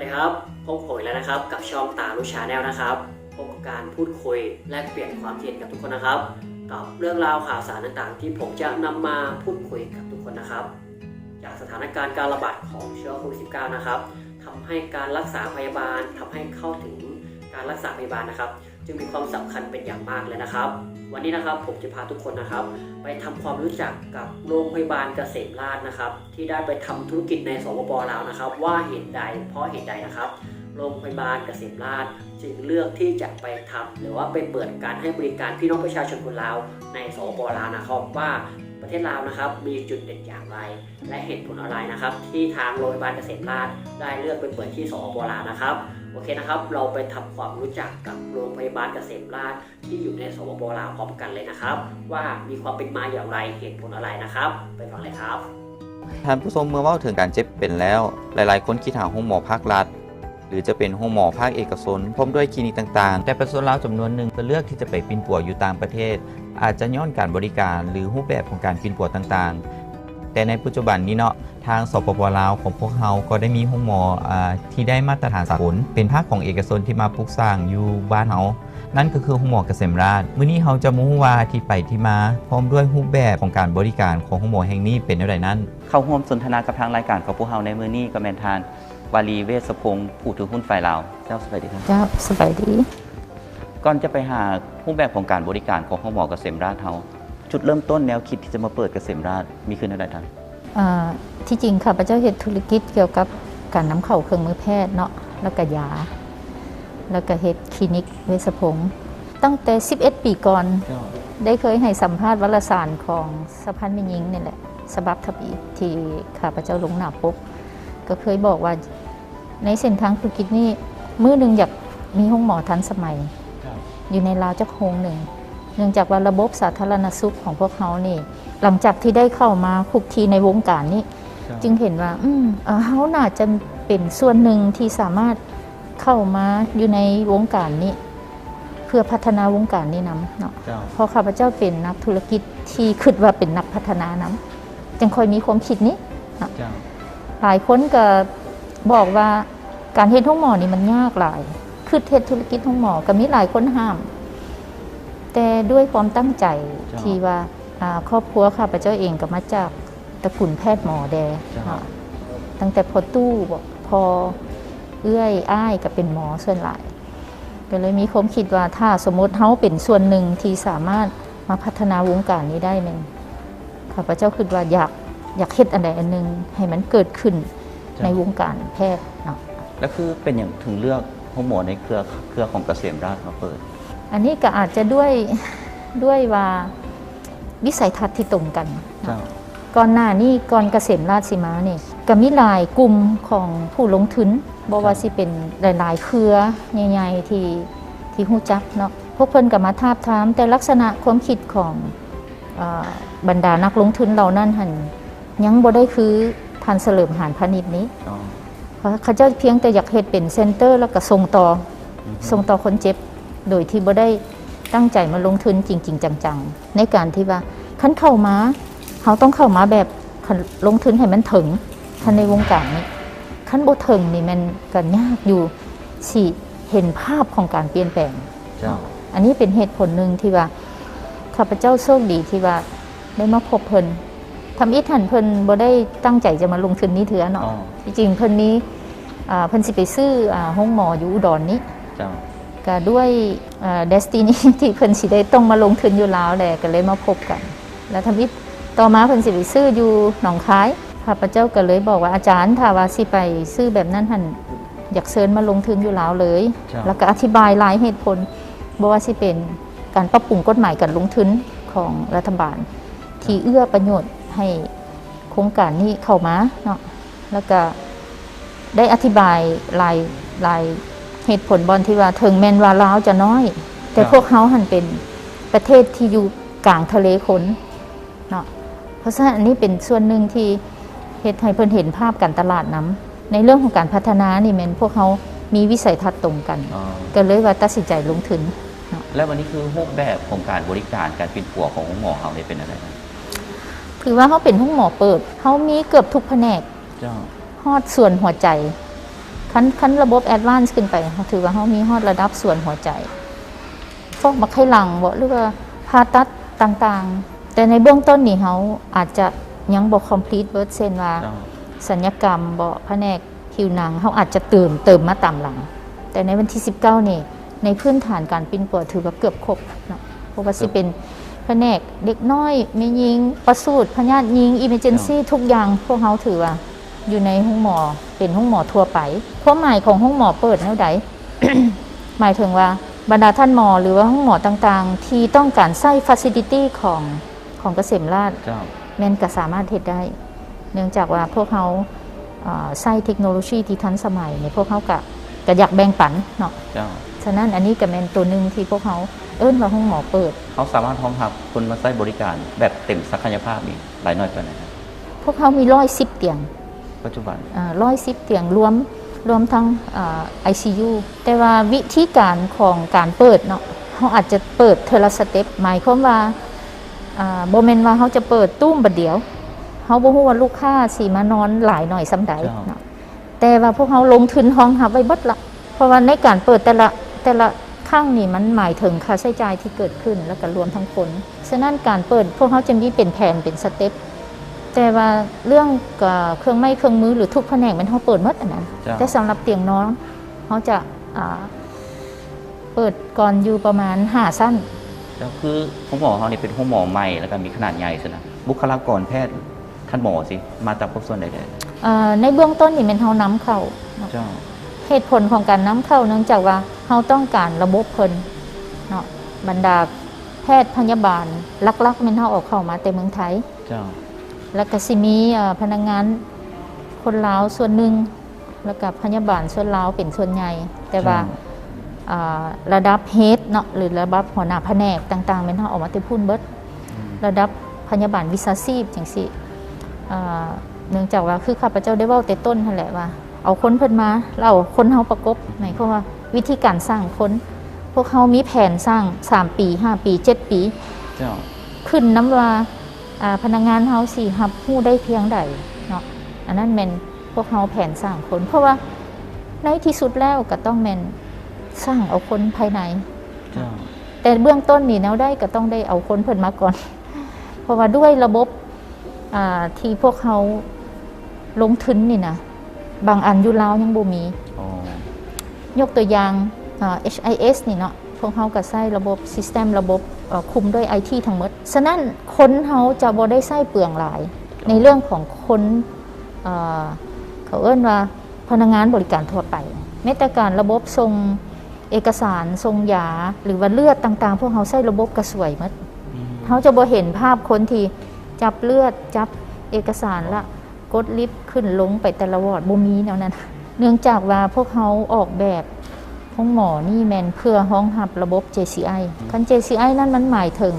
วัสดีครับพบผมอีกแล้วนะครับ กับช่องตาลูชาแนลนะครับพบกับการพูดคุยแลกเปลี่ยนความคิดเห็นกับทุกคนนะครับ กับเรื่องราวข่าวสารต่างๆ ที่ผมจะนำมาพูดคุยกับทุกคนนะครับ จากสถานการณ์การระบาดของเชื้อโควิด -19 นะครับทำให้การรักษาพยาบาลทำให้เข้าถึงการรักษาพยาบาลนะครับ จึงมีความสำคัญเป็นอย่างมากเลยนะครับ วันนี้นะครับผมจะพาทุกคนนะครับ ไปทำความรู้จักกับโรงพยาบาลเกษมราชนะครับ ที่ได้ไปทำธุรกิจในสปปลาวนะครับ ว่าเหตุใดเพราะเหตุใดนะครับโรงพยาบาลเกษมราชจึงเลือกที่จะไปทำหรือว่าไปเปิดการให้บริการพี่น้องประชาชนคนลาวในสปปลาวนะครับว่าประเทศลาวนะครับมีจุดเด่นอย่างไร และเหตุผลอะไรนะครับ ที่ทางโรงพยาบาลเกษมราชได้เลือกไปเปิดที่สปปลาวนะครับ โอเคนะครับ เราไปทำความรู้จักกับโรงพยาบาลเกษมราชที่อยู่ในสปปลาวพร้อมกันเลยนะครับ ว่ามีความเป็นมาอย่างไรเหตุผลอะไรนะครับ ไปฟังเลยครับท่านผู้ชมเมื่อว่าถึงการเจ็บเป็นแล้ว หลาย ๆ คนคิดหาห้องหมอภาครัฐ หรือจะเป็นห้องหมอภาคเอกชนพร้อมด้วยคลินิกต่าง ๆ แต่ประชาชนลาวจำนวนหนึ่งจะเลือกที่จะไปปินปัวอยู่ต่างประเทศ อาจจะย้อนการบริการหรือรูปแบบของการปินปัวต่าง ๆ แต่ในปัจจุบันนี้เนาะทางสปปลาวของพวกเราก็ได้มีห้องหมออาที่ได้มาตรฐานสากลเป็นภาคของเอกชนที่มาปลูกสร้างอยู่บ้านเฮานั่นก็คือห้องหมอเกษมราชมื้อนี้เราจะมาฮู้ว่าที่ไปที่มา พร้อมด้วยรูปแบบของการบริการของห้องหมอแห่งนี้เป็นอย่างไรนั้น เข้าร่วมสนทนากับทางรายการของพวกเราในมื้อนี้ก็แม่นทานวารีเวชพงศ์ผู้ถือหุ้นฝ่ายลาวเจ้าสวัสดีครับจ้าสบายดีก่อนจะไปหารูปแบบของการบริการของห้องหมอเกษมราชเฮา จุดเริ่มต้นแนวคิดที่จะมาเปิดเกษมราชมีขึ้นอะไรท่านอ่าที่จริงข้าพเจ้าเฮ็ดธุรกิจเกี่ยวกับการนำเข้าเครื่องมือแพทย์เนาะแล้วก็ยา แล้วก็เฮ็ดคลินิกเวชพงศ์ตั้งแต่ 11 ปีก่อน ได้เคยให้สัมภาษณ์วารสารของสะพานมิยิงนี่แหละสบับทบีที่ข้าพเจ้าลงหน้าปกก็เคยบอกว่าในเส้นทางธุรกิจนี่มื้อหนึ่งอยากมีห้องหมอทันสมัย อยู่ในลาวจักโฮงหนึ่งเนื่องจากว่าระบบสาธารณสุขของพวกเขานี่ หลังจากที่ได้เข้ามาคุกคีในวงการนี้ จึงเห็นว่า อืมเอ่อเขาน่าจะเป็นส่วนหนึ่งที่สามารถเข้ามาอยู่ในวงการนี้ เพื่อพัฒนาวงการนี้นํเนาะเจ้าเพราะข้าพเจ้าเป็นนักธุรกิจที่คิดว่าเป็นนักพัฒนานํจึงค่อยมีความคิดนี้เจ้าหลายคนก็บอกว่าการเฮ็ดห้องหมอนี่มันยากหลายคือเฮ็ดธุรกิจห้องหมอก็มีหลายคนห้าม แต่ด้วยความตั้งใจจ้ะที่ว่าอ่าครอบครัวข้าพเจ้าเองก็มาจากตระกูลแพทย์หมอแดจ้ะเนาะตั้งแต่พอตู้บอกพอเอื้อยอ้ายก็เป็นหมอส่วนหลายก็เลยมีความคิดว่าถ้าสมมติเฮาเป็นส่วนหนึ่งที่สามารถมาพัฒนาวงการนี้ได้แมันข้าพเจ้าคิดว่าอยากอยากเฮ็ดอันใดอันหนึงให้มันเกิดขึ้นในวงการแพทย์เนาะแล้วคือเป็นอย่างถึงเลือกห้องหมอในเครือเครือของเกษมราชมาเปิด อันนี้ก็อาจจะด้วยด้วยว่าวิสัยทัศน์ที่ตรงกันเจ้าก่อนหน้านี้ก่อนเกษมราชสีมาเนี่ยก็มีหลายกลุ่มของผู้ลงทุนบอว่าสิเป็นหลาย ๆ เครือใหญ่ๆที่ที่หู้จักเนาะพวกเพิ่นก็มาทาบทาม แต่ลักษณะความคิดของเออบรรดานักลงทุนเหล่านั้นหันยังบ่ได้คือทันเสลิมหานพาณิชย์นี้อ๋อเพราะเขาเจ้าเพียงแต่อยากเฮ็ดเป็นเซ็นเตอร์แล้วก็ส่งต่ออือฮึส่งต่อคนเจ็บ โดยที่บ่ได้ตั้งใจมาลงทุนจริง ๆ จังๆ ในการที่ว่าคันเข้ามาเขาต้องเข้ามาแบบคันลงทุนให้มันถึงคันในวงการนี้คันบ่ถึงนี่มันก็ยากอยู่สิเห็นภาพของการเปลี่ยนแปลงเจ้าอันนี้เป็นเหตุผลหนึ่งที่ว่าข้าพเจ้าโชคดีที่ว่าได้มาพบเพิ่นทำอีทันเพิ่นบ่ได้ตั้งใจจะมาลงทุนนี้เถือเนาะอ๋อที่จริงเพิ่นนี้อ่าเพิ่นสิไปซื้ออ่าห้องหมออยู่อุดรนนี้เจ้า ก็ด้วยเดสตินีที่เพิ่นสิได้ต้องมาลงทุนอยู่ลาวแหละก็เลยมาพบกัน แล้วทำอีกต่อมาเพิ่นสิไปซื้ออยู่หนองคายข้าพเจ้าก็เลยบอกว่าอาจารย์ถ้าว่าสิไปซื้อแบบนั้นหั่นอยากเชิญมาลงทุนอยู่ลาวเลยเจ้าแล้วก็อธิบายหลายเหตุผลบ่ว่าสิเป็นการปรับปรุงกฎหมายการลงทุนของรัฐบาล ที่เอื้อประโยชน์ให้โครงการนี้เข้ามาเนาะแล้วก็ได้อธิบายหลายหลาย เหตุผลบอลที่ว่าถึงแมนว่าลาวจะน้อย แต่ครับพวกเขาหันเป็นประเทศที่อยู่กลางทะเลขนเนาะเพราะฉะนั้นอันนี้เป็นส่วนหนึ่งที่เฮ็ดให้เพิ่นเห็นภาพการตลาดน้ำในเรื่องของการพัฒนานี่แมนพวกเขามีวิสัยทัศน์ตรงกันอ๋อก็เลยว่าตัดสินใจลงทุนแล้ววันนี้คือรูปแบบของการบริการการปินปัวของห้องหมอเราเนี่ยเป็นอะไรนะคือว่าเขาเป็นห้องหมอเปิดเขามีเกือบทุกแผนกเจ้าฮอดส่วนหัวใจ คันคันระบบแอดวานซ์ขึ้นไปเขาถือว่าเขามีฮอดระดับส่วนหัวใจ ฟอกบักไข้หลังบ่หรือว่าผ่าตัดต่างๆ แต่ในเบื้องต้นนี่เขาอาจจะยังบ่ complete เบิดเซนว่าเจ้าสัญญกรรมบ่แผนกผิวหนังเขาอาจจะเติมเติมมาตามหลัง แต่ในวันที่ 19 นี่ ในพื้นฐานการปิ้นปวดถือว่าเกือบครบเนาะเพราะว่าสิเป็นแผนกเด็กน้อยแม่ยิงประสูติพยาธิยิงอิมเมอร์เจนซีทุกอย่างพวกเขาถือว่า อยู่ในห้องหมอเป็นห้องหมอทั่วไปความหมายของห้องหมอเปิดแนวใดหมายถึงว่าบรรดาท่านหมอหรือว่าห้องหมอต่างๆ ที่ต้องการใช้ฟัซิลิตี้ของของเกษมราชเจ้าแม่นก็สามารถเฮ็ดได้ เนื่องจากว่าพวกเขาเอ่อใช้เทคโนโลยีที่ทันสมัยเนี่ยพวกเขาก็ก็อยากแบ่งปันเนาะเจ้าฉะนั้นอันนี้ก็เป็นตัวหนึ่งที่พวกเขาเอิ้นว่าห้องหมอเปิด เขาสามารถพร้อมรับคนมาใช้บริการแบบเต็มศักยภาพนี่หลายน้อยปานใดครับพวกเขามีร้อยสิบเตียง ปัจจุบันร้อยสิบเตียงรวมรวมทั้งไอซียูแต่ว่าวิธีการของการเปิดเนาะเขาอาจจะเปิดเทอละสเต็ปหมายความว่าอ่าโบเมนว่าเขาจะเปิดตุ้มบัดเดียวเขาบอกว่าลูกค้าสีมานอนหลายหน่อยสำใดเนาะแต่ว่าพวกเขาลงทุนห้องหับไว้เบดละเพราะว่าในการเปิดแต่ละแต่ละข้างนี่มันหมายถึงค่าใช้จ่ายที่เกิดขึ้นแล้วก็รวมทั้งคนฉะนั้นการเปิดพวกเขาจะมีเป็นแผนเป็นสเต็ป แต่ว่าเรื่องกับเครื่องไม้เครื่องมือหรือทุกแผนกมันเขาเปิดหมดอันนั้นเจ้าแต่สำหรับเตียงนอนเขาจะอ่าเปิดก่อนอยู่ประมาณหาสั้นแล้วคือห้องหมอเขานี่เป็นห้องหมอใหม่แล้วก็มีขนาดใหญ่สินะบุคลากรแพทย์ท่านหมอสิมาจากภาคส่วนใดอ่าในเบื้องต้นนี่เป็นเขาน้ำเข้าๆเจ้าเหตุผลของการน้ำเข้าเนื่องจากว่าเขาต้องการระบบเพิ่นเนาะบรรดาแพทย์พยาบาลลักๆเป็นเขาออกเข้ามาแต่เมืองไทยเจ้า แล้วก็สิมีเอ่อพนักงานคนลาวส่วนหนึ่งแล้วก็พยาบาลส่วนลาวเป็นส่วนใหญ่ แต่ว่าอ่าระดับเฮดเนาะหรือระดับหัวหน้าแผนกต่างๆเป็นเขาออกมาติพูนเบิดอืมระดับพยาบาลวิชาชีพจังสิอ่าเนื่องจากว่าคือข้าพเจ้าได้เว้าแต่ต้นนั่นแหละว่า เอาคนเพิ่นมาเราเอาคนเฮาประกบหมายความว่าวิธีการสร้างคนพวกเขามีแผนสร้าง 3 ปี 5 ปี 7 ปีเจ้าขึ้นน้ำว่าอ่า พนักงานเฮาสี่ฮับผู้ได้เพียงใดเนาะอันนั้นแมนพวกเฮาแผนสร้างคน เพราะว่าในที่สุดแล้วก็ต้องแมนสร้างเอาคนภายในเจ้าแต่เบื้องต้นนี่แนวได้ก็ต้องได้เอาคนเพิ่นมาก่อน เพราะว่าด้วยระบบอ่าที่พวกเขาลงทุนนี่นะบางอันอยู่ลาวยังบ่มีอ๋อยกตัวอย่างอ่า HIS นี่เนาะ พวกเขาก็ใช้ระบบซิสเต็มระบบเอ่อคุมด้วย IT ทั้งหมด ฉะนั้นคนเขาจะบ่ได้ใช้เปลืองหลาย ในเรื่องของคนเอ่อเขาเอิ้นว่าพนักงานบริการทั่วไปแม้แต่การระบบส่งเอกสารส่งยาหรือว่าเลือดต่าง ๆ พวกเขาใช้ระบบกระสวยหมดอืมเขาจะบ่เห็นภาพคนที่จับเลือดจับเอกสารละกดลิฟต์ขึ้นลงไปแต่ละวอร์ดบ่มีแนวนั้น เนื่องจากว่าพวกเขาออกแบบ ห้องหมอนี่แมนเพื่อห้องหับระบบ JCI คัน JCI นั่นมันหมายถึง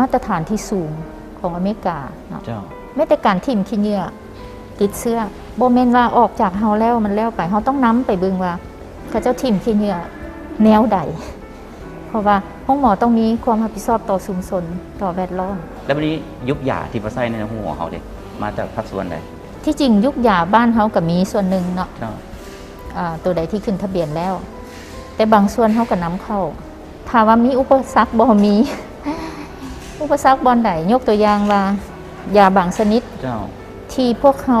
มาตรฐานที่สูงของอเมริกาเนาะเจ้าไม่แต่การทิ่มขี้เหงื่อติดเสื้อโบเมนว่าออกจากเฮาแล้วมันแล้วไปเฮาต้องนํไปเบิ่งว่าเขาเจ้าทิ่มขี้เหงื่อแนวใดเพราะว่าห้องหมอต้องมีความรับผิดชอบต่อชุมชนต่อแวดล้อมแล้ววันนี้ยุคยาที่มาใช้ในห้องหมอเขาเด็มาจากภาคส่วนใดที่จริงยุคยาบ้านเฮาก็มีส่วนหนึ่งเนาะเจ้าอ่าตัวใดที่ขึ้นทะเบียนแล้ว แต่บางส่วนเฮาก็นํเข้าถ้าว่ามีอุปสรรคบ่มี อุปสรรคบอนใดยกตัวอย่างว่ายาบางชนิดเจ้าที่พวกเขา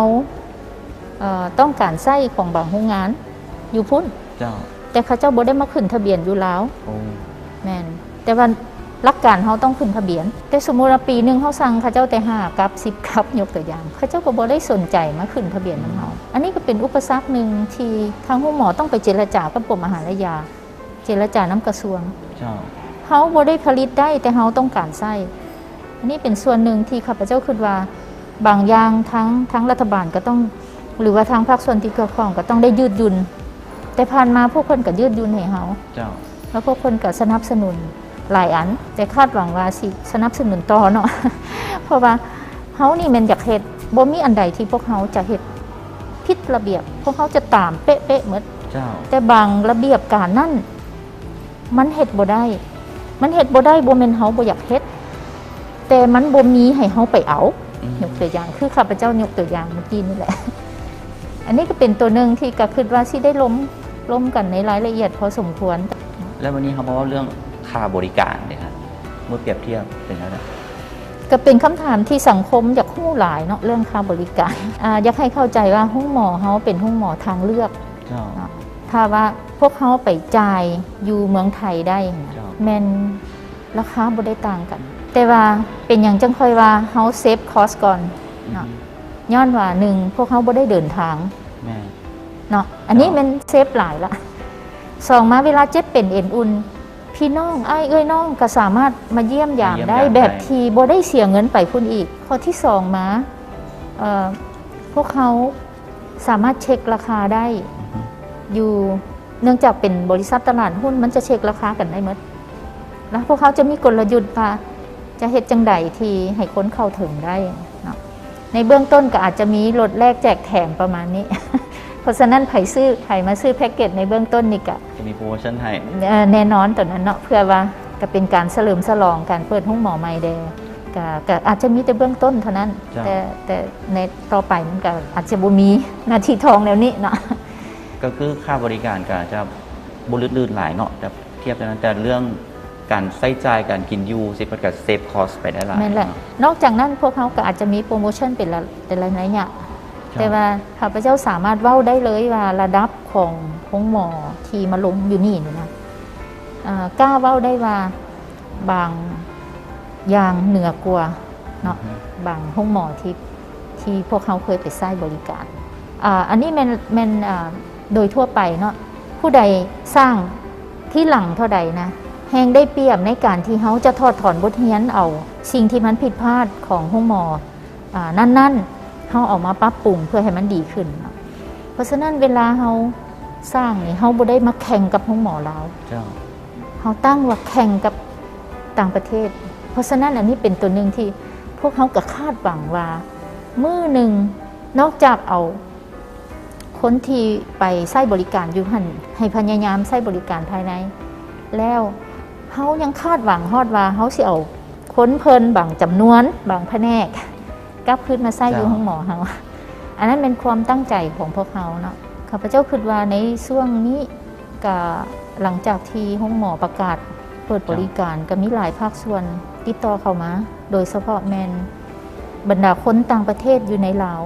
เอ่อต้องการไส้ของบางโรงงาน อยู่พุ่นเจ้าแต่เขาเจ้าบ่ได้มาขึ้นทะเบียนอยู่แล้วโอ้แม่นแต่ว่า หลักการเขาต้องขึ้นทะเบียน แต่สมมุติว่าปีหนึงเขาสั่งเขาเจ้าแต่ห้ากับสิบกับยกตัวอย่างเขาเจ้าก็บ่ได้สนใจมาขึ้นทะเบียนนำเฮาอันนี้ก็เป็นอุปสรรคหนึ่งที่ทางผู้หมอต้องไปเจรจากับกรมอาหารและยา เจรจาน้ำกระทรวงเจ้าเขาบ่ได้ผลิตได้แต่เขาต้องการไส้อันนี้เป็นส่วนหนึ่งที่ข้าพเจ้าคิดว่าบางอย่างทั้งทั้งรัฐบาลก็ต้อง หรือว่าทางภาคส่วนที่เกี่ยวข้องก็ต้องได้ยืดหยุ่นแต่ผ่านมาพวกคนก็ยืดหยุ่นให้เขาเจ้าแล้วพวกคนก็สนับสนุน หลายอัน แต่คาดหวังว่าสิสนับสนุนต่อเนาะเพราะว่าเฮานี่แมันอยากเฮ็ดบ่มีอันใดที่พวกเขาจะเฮ็ดผิดระเบียบ พวกเขาจะตามเป๊ะๆหมดเจ้าแต่บางระเบียบการนั่นมันเฮ็ดบ่ได้ มันเฮ็ดบ่ได้บ่แม่นเฮาบ่อยากเฮ็ดแต่มันบ่มีให้เฮาไปเอาอืมยกตัวอย่างคือข้าพเจ้ายกตัวอย่างเมื่อกี้นี่แหละ อันนี้ก็เป็นตัวหนึ่งที่ก็คิดว่าสิได้ล้มล้มกันในรายละเอียดพอสมควร แล้ววันนี้เขาบอกว่าเรื่อง ค่าบริการเนี่ยครับเมื่อเปรียบเทียบเป็นแล้วนะก็เป็นคำถามที่สังคมอยากหู้หลายเนาะเรื่องค่าบริการอ่าอยากให้เข้าใจว่าห้องหมอเขาเป็นห้องหมอทางเลือกเจ้าเนาะถ้าว่าพวกเขาไปจ่ายอยู่เมืองไทยได้เนี่ยครับแมนราคาบ่ได้ต่างกัน แต่ว่าเป็นอย่างจังค่อยว่าเฮาเซฟคอสก่อนเนาะย้อนว่าหนึ่งพวกเขาบ่ได้เดินทางแม่เนาะอันนี้ครับมันเซฟหลายละสองมาเวลาเจ็บเป็นเอ็นอุ่น พี่น้องไอ้เอ้ยน้องก็สามารถมาเยี่ยมยามได้แบบทีบ่ได้เสียเงินไปคุณอีก ข้อที่สองมาพวกเขาสามารถเช็คราคาได้ อยู่เนื่องจากเป็นบริษัทตลาดหุ้นมันจะเช็คราคากันได้หมดแล้วพวกเขาจะมีกลยุทธ์ว่าจะเฮ็ดจังใดทีให้คนเข้าถึงได้ ในเบื้องต้นก็อาจจะมีลดแลกแจกแถมประมาณนี้ เพราะฉะนั้นไผซื้อไผมาซื้อแพ็กเกจในเบื้องต้นนี่ก็จะมีโปรโมชั่นให้เอ่อแน่นอนตัวนั้นเนาะเพื่อว่าก็เป็นการเฉลิมฉลองการเปิดห้องหมอใหม่เดก็ก็อาจจะมีแต่เบื้องต้นเท่านั้น จ้ะ แต่แต่ในต่อไปมันก็อาจจะบ่มีหนาทีทองแล้วนี้เนาะ ก็คือค่าบริการก็จะบริลื่นหลายเนาะแต่เทียบกันนั้นแต่เรื่องการใช้จ่ายการกินอยูสิมันก็เซฟคอสไปได้หลายแม่นแหละ เนาะนอกจากนั้นพวกเขาก็อาจจะมีโปรโมชั่นเป็นละแต่ละระยะครับ แต่ว่าข้าพเจ้าสามารถเว้าได้เลยว่าระดับของห้องหมอที่มาลงอยู่นี่นี่นะอ่ากล้าเว้าได้ว่าบางอย่างเหนือกว่าเนาะอือฮึบางห้องหมอที่ที่พวกเขาเคยไปใช้บริการอ่าอันนี้แมันแมันอ่าโดยทั่วไปเนาะผู้ใดสร้างที่หลังเท่าใดนะแหงได้เปรียบในการที่เขาจะถอดถอนบทเรียนเอา สิ่งที่มันผิดพลาดของห้องหมออานั่นๆ เขาเออกมาปรับปรุงเพื่อให้มันดีขึ้นเนาะเพราะฉะนั้นเวลาเขาสร้างนี่เขาบ่ได้มาแข่งกับห้องหมอเราเจ้าเขาตั้งว่าแข่งกับต่างประเทศ เพราะฉะนั้นอันนี้เป็นตัวหนึ่งที่พวกเขาก็คาดหวังว่ามือหนึ่งนอกจากเอาคนที่ไปใช้บริการอยู่หันให้พยายามใช้บริการภายใน แล้วเขายังคาดหวังฮอดว่าเขาสิเอาค้นเพลินบางจำนวนบางแผนก กลับขึ้นมาใช้อยู่ห้องหมอเขาอันนั้นเป็นความตั้งใจของพวกเขาเนาะข้าพเจ้าคิดว่าในช่วงนี้ก็หลังจากที่ห้องหมอประกาศเปิดบริการก็มีหลายภาคส่วนติดต่อเข้ามา โดยเฉพาะแมนบรรดาคนต่างประเทศอยู่ในลาว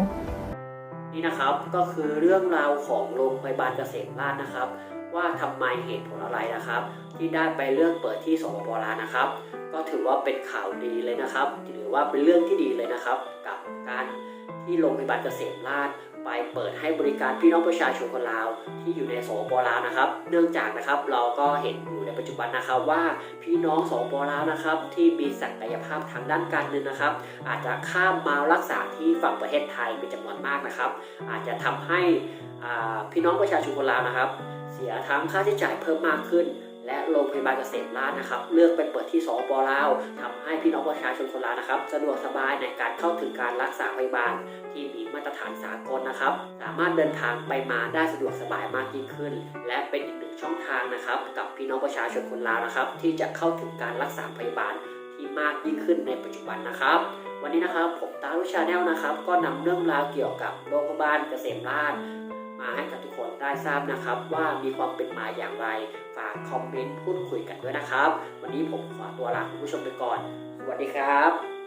นี่นะครับก็คือเรื่องราวของโรงพยาบาลเกษมราชนะครับ ว่าทำไมเหตุผลอะไรนะครับ ที่ได้ไปเลือกเปิดที่สปปลาวนะครับ ก็ถือว่าเป็นข่าวดีเลยนะครับถือว่าเป็นเรื่องที่ดีเลยนะครับ กับการที่โรงพยาบาลเกษมราชไปเปิดให้บริการพี่น้องประชาชนคนลาว ที่อยู่ในสปลาวนะครับ เนื่องจากนะครับเราก็เห็นอยู่ในปัจจุบันนะครับว่าพี่น้องสปลาวนะครับ ที่มีศักยภาพทางด้านการเงินนะครับ อาจจะข้ามมารักษาที่ฝั่งประเทศไทยเป็นจำนวนมากนะครับ อาจจะทำให้พี่น้องประชาชนคนลาวนะครับ เสียทั้งค่าใช้จ่ายเพิ่มมากขึ้น และโรงพยาบาลเกษมราษฎร์นะครับ เลือกไปเปิดที่สปลาวทำให้พี่น้องประชาชนคนลาวนะครับ สะดวกสบายในการเข้าถึงการรักษาพยาบาลที่มีมาตรฐานสากลนะครับ สามารถเดินทางไปมาได้สะดวกสบายมากยิ่งขึ้น และเป็นอีกหนึ่งช่องทางนะครับ กับพี่น้องประชาชนคนลาวนะครับ ที่จะเข้าถึงการรักษาพยาบาลที่มากยิ่งขึ้นในปัจจุบันนะครับวันนี้นะครับผมตาลุชาแนลนะครับ ก็นำเรื่องราวเกี่ยวกับโรงพยาบาลเกษมราษฎร์ มาให้กับทุกคนได้ทราบนะครับ ว่ามีความเป็นมาอย่างไร ฝากคอมเมนต์พูดคุยกันด้วยนะครับ วันนี้ผมขอตัวลาคุณผู้ชมไปก่อน สวัสดีครับ